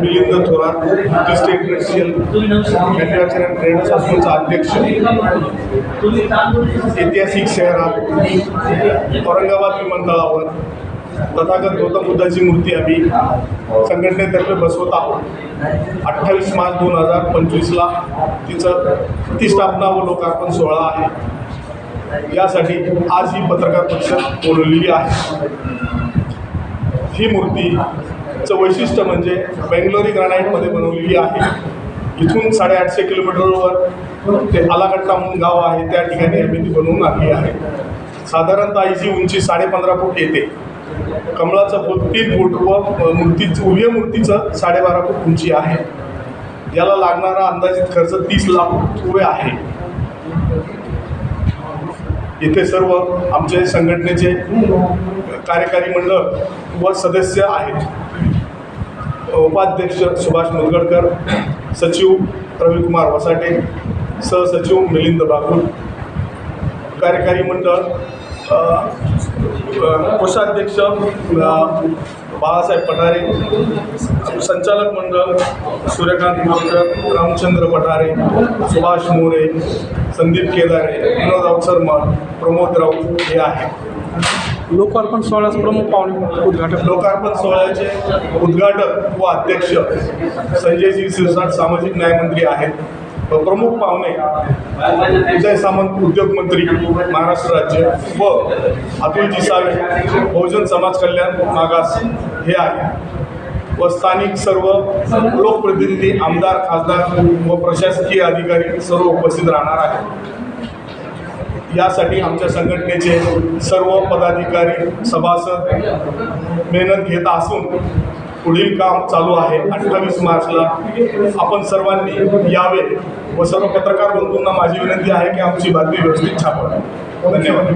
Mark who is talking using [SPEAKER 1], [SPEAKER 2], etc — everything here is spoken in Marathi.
[SPEAKER 1] Milind Thorat district industrial manufacture and trade असोसिएशनचा अध्यक्ष ऐतिहासिक शहरात औरंगाबाद विमानतळावर तथागत गौतम बुद्धाची मूर्ती आम्ही संघटनेतर्फे बसवत आहोत. अठ्ठावीस मार्च दोन हजार पंचवीसला तिचं प्रतिष्ठापना व लोकार्पण सोहळा आहे. यासाठी आज ही पत्रकार परिषद बोलवलेली आहे. ही मूर्तीचं वैशिष्ट्य म्हणजे बेंगलोरी ग्रॅनाईटमध्ये बनवलेली आहे. इथून साडेआठशे किलोमीटरवर ते आलाकट्टा म्हणून गाव आहे त्या ठिकाणी आम्ही ती बनवून आणली आहे. साधारणतः हिची उंची साडेपंधरा फूट येते. कमळाचं फूट तीन फूट व मूर्तीचं उभ्या मूर्तीचं साडेबारा फूट उंची आहे. याला लागणारा अंदाजित खर्च तीस लाख रुपये आहे. इथे सर्व आमचे संघटनेचे कार्यकारी मंडळ व सदस्य आहेत. उपाध्यक्ष सुभाष मुदगडकर सचिव रविकुमार वसाटे सहसचिव मिलिंद बागुल कार्यकारी मंडळ कोषाध्यक्ष बाळासाहेब पठारे संचालक मंडळ सूर्यकांत मोरकर रामचंद्र पठारे सुभाष मोरे संदीप केदारे विनोद अवसरमल प्रमोद राऊत हे आहेत.
[SPEAKER 2] लोकार्पण सोहळ्यास प्रमुख पाहुणे उद्घाटक.
[SPEAKER 1] लोकार्पण सोहळ्याचे उद्घाटक व अध्यक्ष संजयजी सिरसाट सामाजिक न्यायमंत्री आहेत. व प्रमुख पाहुणे विजय सामंत उद्योग मंत्री महाराष्ट्र राज्य व अतुलजी सावे बहुजन समाज कल्याण मागास हे आहे व स्थानिक सर्व लोकप्रतिनिधी आमदार खासदार व प्रशासकीय अधिकारी सर्व उपस्थित राहणार आहेत. यासाठी आमच्या संघटनेचे सर्व पदाधिकारी सभासद मेहनत घेत असून पुढील काम चालू आहे. अठ्ठावीस मार्चला आपण सर्वांनी यावे व सर्व पत्रकार बंधूंना माझी विनंती आहे की आमची बातमी व्यवस्थित छापावी धन्यवाद.